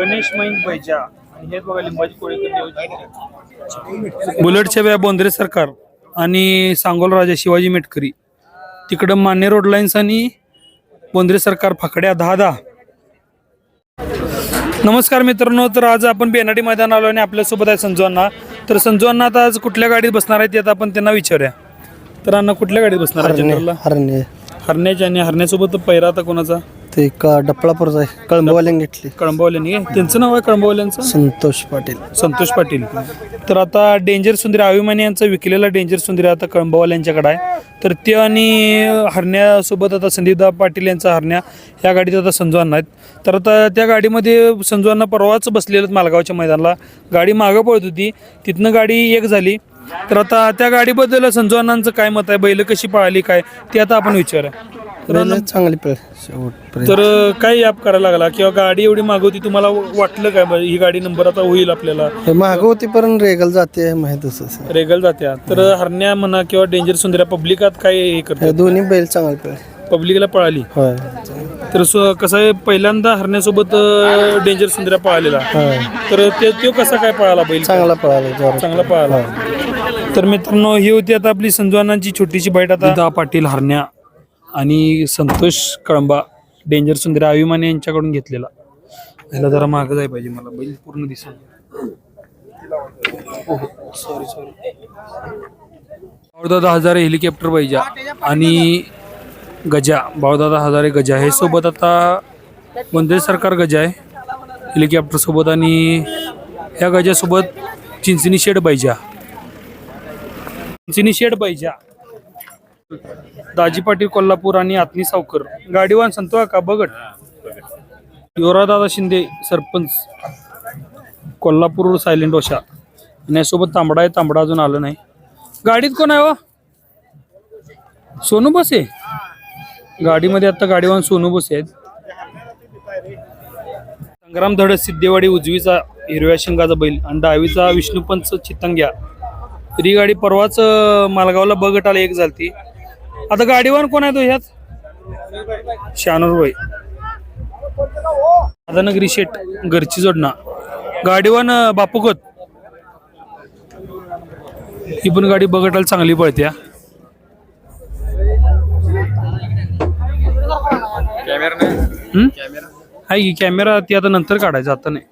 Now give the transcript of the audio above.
Ganesh man बैजा. आणि हे बघा लिंबाची कोळीकर नियोजन बुलेटच्या व्या बोंद्रे सरकार आणि सांगोल राजा शिवाजी मेटकरी. तिकडं मान्य रोड लाईन्स आणि बोंद्रे सरकार फाकड्या दहा दहा. नमस्कार मित्रांनो तर आज आपण बेनाडी मैदान आलो आणि आपल्यासोबत आहे संजू अण्णा. तर संजू अण्णा आता आज कुठल्या गाडीत बसणार आहे ते आता आपण त्यांना विचारूया. तर अण्णा कुठल्या गाडीत बसणार आहे हरणे हरण्याच्या आणि हरण्यासोबत पैरा आता कोणाचा? ते का डपळापूरचा आहे कळंबवाल्याने घेतली. कळंबावाल्यांनी. त्यांचं नाव आहे कळंबावाल्यांचं? संतोष पाटील. संतोष पाटील. तर आता डेंजर सुंदरी अभिमानी यांचा विकलेला डेंजर सुंदरी आता कळंबावाल यांच्याकडे आहे. तर ते आणि हरण्यासोबत आता संदीपदा पाटील यांचा हरण्या या गाडीत आता संजू अण्णा आहेत. तर आता त्या गाडीमध्ये संजू अण्णा परवाच बसलेलं मालगावच्या मैदानाला. गाडी मागं पळत होती. तिथनं गाडी एक झाली. तर आता त्या गाडीबद्दल संजू अण्णांचं काय मत आहे? बैल कशी पळाली काय? ते आता आपण विचारूया. तर बैल चांगली पळ शेवटपर्यंत. तर काय याप करायला लागला? किंवा गाडी एवढी मागवती तुम्हाला वाटलं काय? बा, ही गाडी नंबर आता होईल आपल्याला. हे मागं होती पण रेगल जाते माहीतच आहे. रेगल जात्या तर हरण्या म्हणा किंवा डेंजर सुंदर्या पब्लिकात काय हे करते दोन्ही बैल चांगले पळ. पब्लिकला पळाली? होय. तर सो- कसं आहे पहिल्यांदा हरण्यासोबत डेंजर सुंदर्या पळालेला. होय. तर ते तो कसा काय पळाला बैल? चांगला पळाला जोरात. चांगला पळाला. तर मित्रांनो ही होती आता आपली संजवानांची छोटीशी बैठ आता दहा पाटील हरण्या. आणि संतोष कळंबा डेंजर सुंदर अभिमानी यांच्याकडून घेतलेला. याला जरा मागं जाय पाहिजे मला. बैल पूर्ण दिसेल. Sorry sorry Bavdada Hazare helicopter Baija आणि गजा. बावदादा हजारे गजा. हे सोबत आता वंदे सरकार गजा आहे. हेलिकॉप्टर सोबत आणि ह्या गजासोबत चिंचणी शेड बैजा. चिंचणी शेड बैजा. दाजी पाटील कोल्हापूर आणि आत्नी सावकर. गाडीवान संतो का? बगट युवरादादा शिंदे सरपंच. कोल्हापूर सायलेंट ओशा. आणि यासोबत तांबडा आहे तांबडा अजून आलं नाही. गाडीत कोण आहे वा सोनू बस? आहे गाडीमध्ये आता गाडीवान सोनू बस आहेत. संग्राम धड सिद्धेवाडी उजवीचा हिरव्या शिंगाचा बैल आणि डावीचा विष्णुपंच चितंग्या. तर ही गाडी परवाच मालगावला बगट आला एक झालती. आता गाडीवान कोण आहे तो ह्यात? शानूर भाई आता नगरी शेट घरची जोडणा. गाडीवान अं, ही पण गाडी बघटायला चांगली पळते आहे की कॅमेरा ती आता नंतर काढायचा आता नाही.